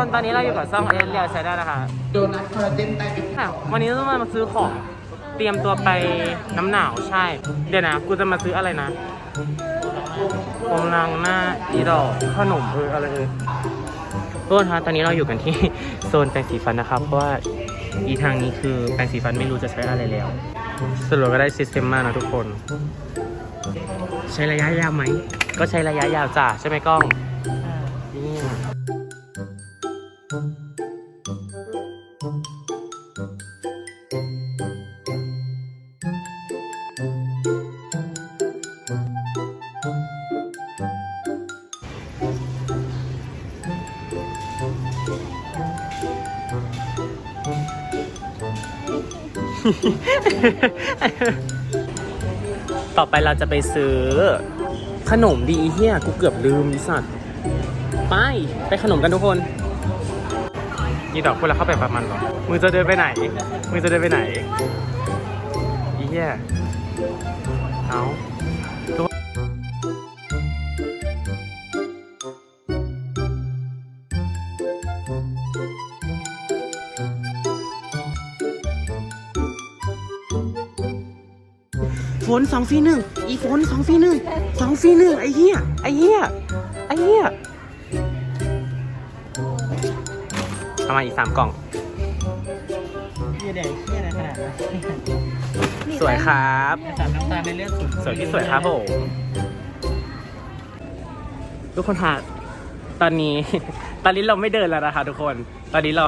น ตอนนี้เราอยู่กับซ่องเอเรียใช้ได้นะคะโดนัทคอลลาเจนใต้ดินค่ะ วันนี้ต้องมาซื้อของ เตรียมตัวไปน้ำหนาวใช่ เดี๋ยวนะ กูจะมาซื้ออะไรนะผมนางหน้าอีดอกขนมเอออะไรเออทุกคนคะตอนนี้เราอยู่กันที่โซนแปรงสีฟันนะครับ เพราะว่าอีทางนี้คือแปรงสีฟันไม่รู้จะใช้อะไรแล้ว สรุปก็ได้ซิสเต็มมากนะทุกคน ใช้ระยะยาวไหม ก็ใช้ระยะยาวจ้ะใช่ไหมกล้อง ต่อไปเราจะไปซื้อ ขนมดีเฮียกูเกือบลืมดิสัตว์ไป ไปขนมกันทุกคน นี่ดอกพูดแล้วเข้าไปประมาณหรอมึงจะเดินไปไหน มึงจะเดินไปไหนอีเฮียเอา ฝนสองฟีหนึ่งอีฝนสองฟีหนึ่งสองฟีหนึ่งไอ้เหี้ยไอ้เหี้ยไอ้เหี้ยเอามาอีกสามกล่องเยี่ยแดงเยี่ยอะไรขนาดนั้นสวยครับ สามน้ำตาลในเลือดสูงสวยที่สวยครับผมทุกคนคะตอนนี้ ตอนนี้เราไม่เดินแล้วนะคะ ทุกคน ตอนนี้เรา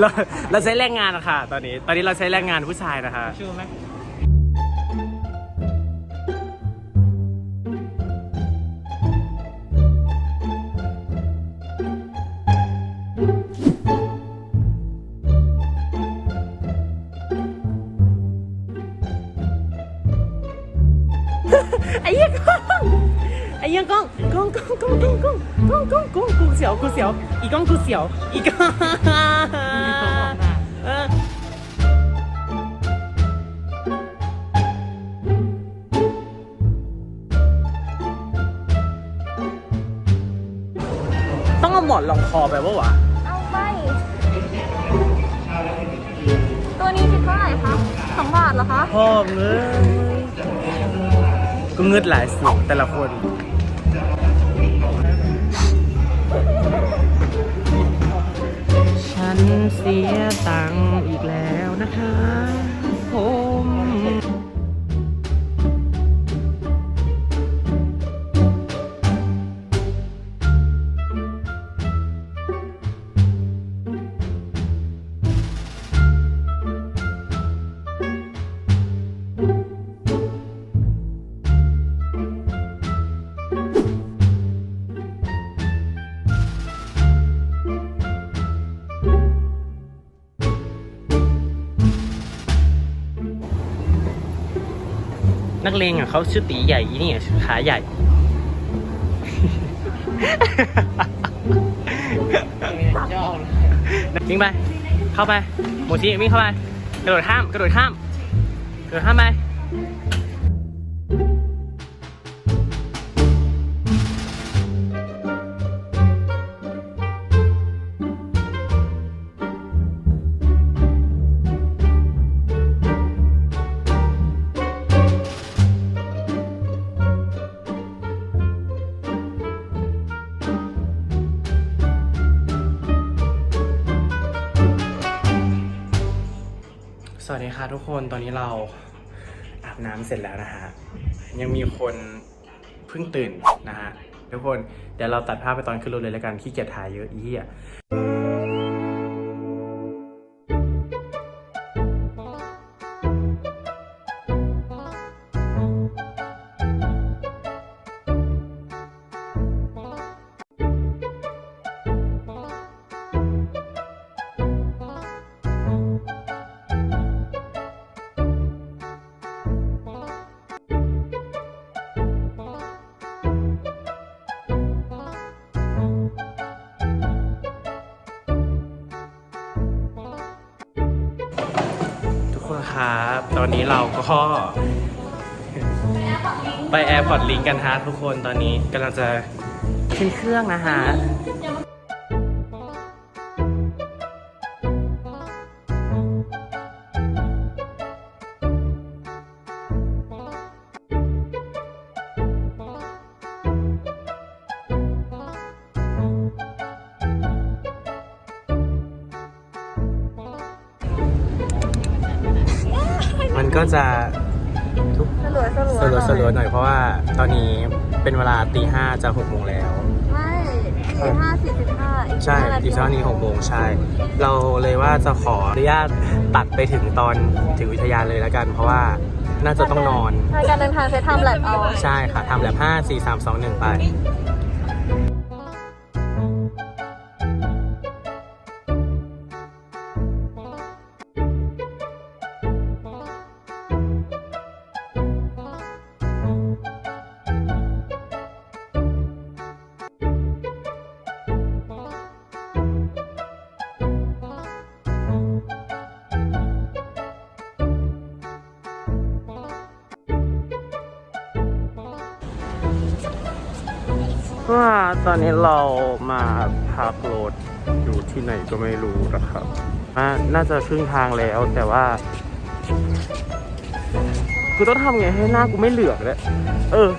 เราเราใช้แรงงานนะคะตอนนี้ ตอนนี้เราใช้แรงงานผู้ชายนะคะ ชูไหม ไอ้เหี้ยกล้องไอ้เหี้ยกล้องกล้องกล้องกล้องกล้องกล้องกล้องกล้องกล้องกูเสียวกูเสียวอีกล้องกูเสียวอีกล้องเออต้องเอาหมอนรองคอไปวะวะเอาไป ตัวนี้คิดเท่าไหร่คะสองบาทเหรอคะ พ่อเงย ก็เงืดหลายสูงแต่ละคนฉันเสียตังค์อีกแล้วนะคะผม นักเลงอะเขาชื่อตีใหญ่อีนี่อะขาใหญ่ วิ่งไป เข้าไปโมชิวิ่งเข้าไป กระโดดข้าม กระโดดข้าม กระโดดข้ามไป สวัสดีค่ะทุกคนตอนนี้เราอาบน้ำเสร็จแล้วนะฮะยังมีคนเพิ่งตื่นนะฮะทุกคนเดี๋ยวเราตัดภาพไปตอนขึ้นรถเลยแล้วกันขี้เกียจถ่ายเยอะอีเหี้ย ครับ ตอนนี้เราก็ไปแอร์พอร์ตลิงกันฮะทุกคนตอนนี้กำลังจะขึ้นเครื่องนะฮะ ก็จะทุกสลัวสลัวสลัวสลัวหน่อยเพราะว่าตอนนี้เป็นเวลาตีห้าจะหกโมงแล้ว ไม่สี่ห้าสี่สิบห้าใช่อีกสักนี้หกโมงใช่ เราเลยว่าจะขออนุญาตตัดไปถึงตอนถึงอุทยานเลยแล้วกัน เพราะว่าน่าจะต้องนอนในการเดินทางใช้ทำแลบเอา ใช่ค่ะทำแบบห้าสี่สามสองหนึ่งไป ว่าตอนนี้เรามาพักรถอยู่ที่ไหนก็ไม่รู้นะครับน่าจะครึ่งทางแล้วแต่ว่ากูต้องทำไงให้หน้ากูไม่เหลือกเลยเออ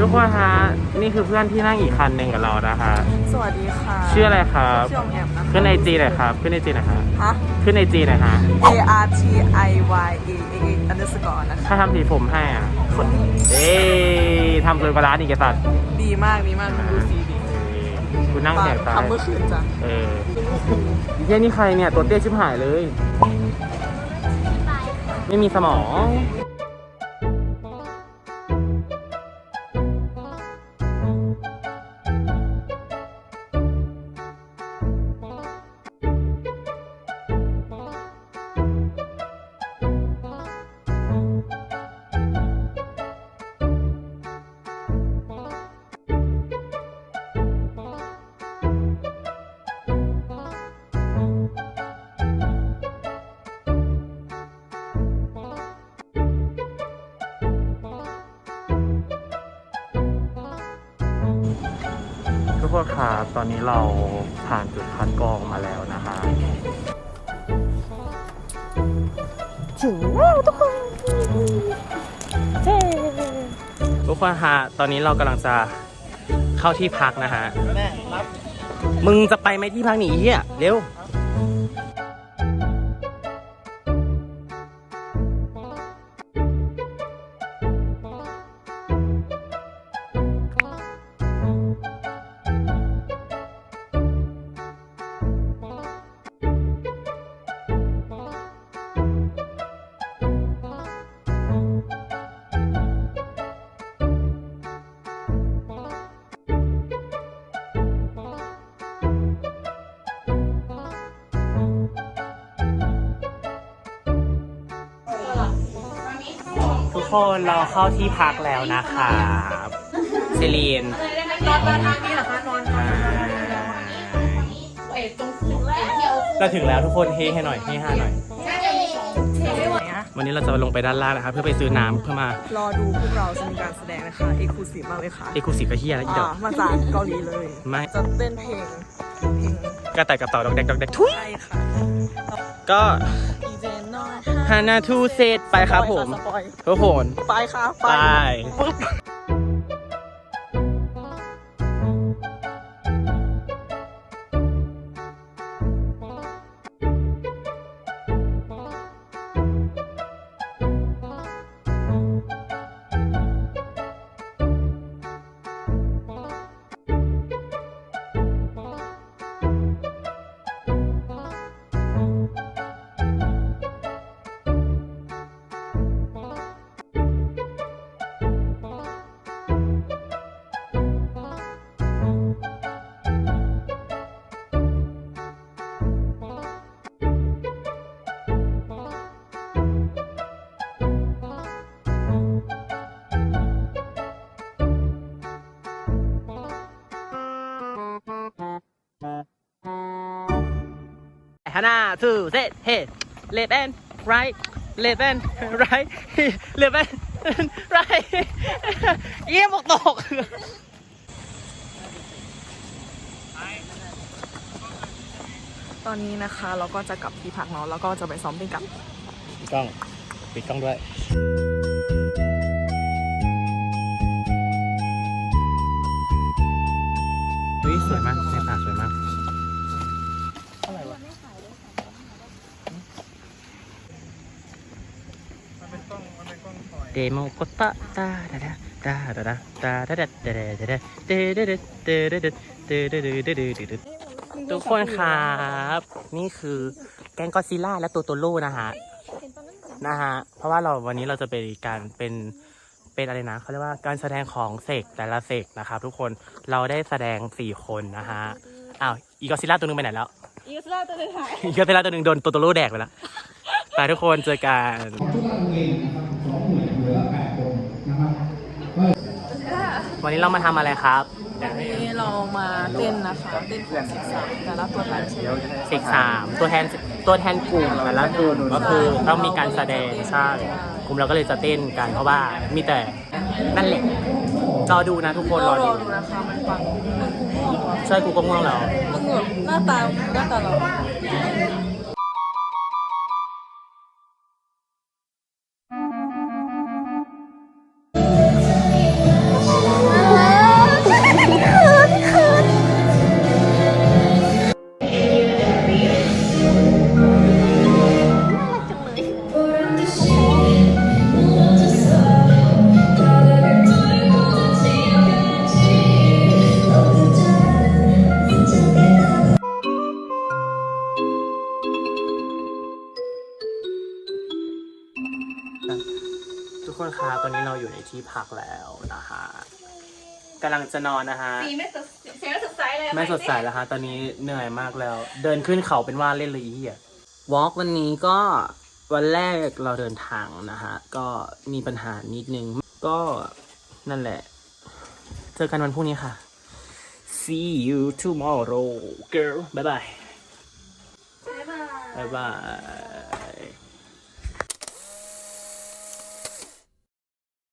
ทุกคนฮะนี่คือเพื่อนที่นั่งอีกคันหนึ่งกับเรานะคะ สวัสดีค่ะชื่ออะไรครับชื่อออมแอมนะคะขึ้นไอจีหน่อยครับขึ้นไอจีหน่อยครับฮะ ขึ้นไอจีหน่อยฮะ A R T I Y A A underscore นะคะถ้าทำสีผมให้อะ คนนี้เอ้ยทำเกินกว่าร้านอีกไอ้สัตว์ดีมากดีมากมันดูสีดีกูนั่งแหกตาทำเมื่อคืนจ้ะเออเฮียนี่ใครเนี่ยตัวเตี้ยชิบหายเลย ไม่มีสมอง ทุกคนครับ ตอนนี้เราผ่านจุดคัดกรองมาแล้วนะคะ ถึงแล้วทุกคนทุกคนฮะ ตอนนี้เรากำลังจะเข้าที่พักนะฮะ แม่รับ มึงจะไปไหมที่พักหนีเฮียเร็วทุ คนเราเข้าที่พักแล้วนะครับเซลีนนอนมาทางนี้เหรอคะนอนอ่าเราถึงแล้วทุกคนเฮให้หน่อยเฮห้าหน่อยไหนอะวันนี้เราจะลงไปด้านล่างนะครับเพื่อไปซื้อน้ำเพื่อมารอดูพวกเราจะมีการแสดงนะคะเอกลูซีฟมากเลยค่ะเอกุสิกะเฮียแล้วอีดอกอ่ามาจากเกาหลีเลย ไม่จะเต้นเพลงเพลงกระต่ายกับเต่าดอกแดกดอกแดกทุยใช่ค่ะก็อีเจนนอน ฮานาทูเซตไปครับผมสปอยทุกคน ไปค่ะ ไปปุ๊บฮานาทูเซตเฮเลดแอนไร เลดแอนไรเลดแอนไรเยี่ยมบอกตกตอนนี้นะคะเราก็จะกลับที่พักเนาะแล้วก็จะไปซ้อมเต้นกับปิดกล้องปิดกล้องด้วยเฮ้ยสวยมากในป่าสวยมาก เดโมกตะตาดาดาตาดาดาตาดาดาดาดาดาดเดเดเดเดเดเดเดเดเดเดเดเดทุกคนครับ นี่คือแกงกอซิล่าและตัวโตโร่นะฮะนะฮะเพราะว่าเราวันนี้เราจะเป็นการเป็นเป็นอะไรนะเขาเรียกว่าการแสดงของเสกแต่ละเสกนะครับทุกคนเราได้แสดงสี่คนนะฮะอ้าวอีกอซิล่าตัวนึงไปไหนแล้วอีกสลาตัวเลยถ่ายอีกอซิล่าตัวนึงโดนตัวโตโร่แดกไปแล้วไปทุกคนเจอกัน วันนี้เรามาทำอะไรครับวันนี้เรามาเต้นนะคะเต้นของสิบสามแต่ละตัวแทนใช่ไหมเสกสามตัวแทนตัวแทนกลุ่มแต่ละกลุ่มก็คือต้องมีการแสดงใช่กลุ่มเราก็เลยจะเต้นกันเพราะว่ามีแต่นั่นแหละรอดูนะทุกคนรเราอรดูอดูนะคะมันปังมันกูม่วงว่ะใช่กูก็ง่วงแล้วมึงแบบหน้าตาหน้าตาเรา พักแล้วนะฮะกำลังจะนอนนะฮะสีไม่สดเสียงไม่สดใสเลยอะไม่สดใสแล้วฮะตอนนี้เหนื่อยมากแล้ว เดินขึ้นเขาเป็นว่าเล่นเลยอีเหี้ยวอล์กวันนี้ก็วันแรกเราเดินทางนะฮะ ก็มีปัญหานิดนึง ก็นั่นแหละ เจอกันวันพรุ่งนี้ค่ะ see you tomorrow girl bye bye บ๊ายบาย bye bye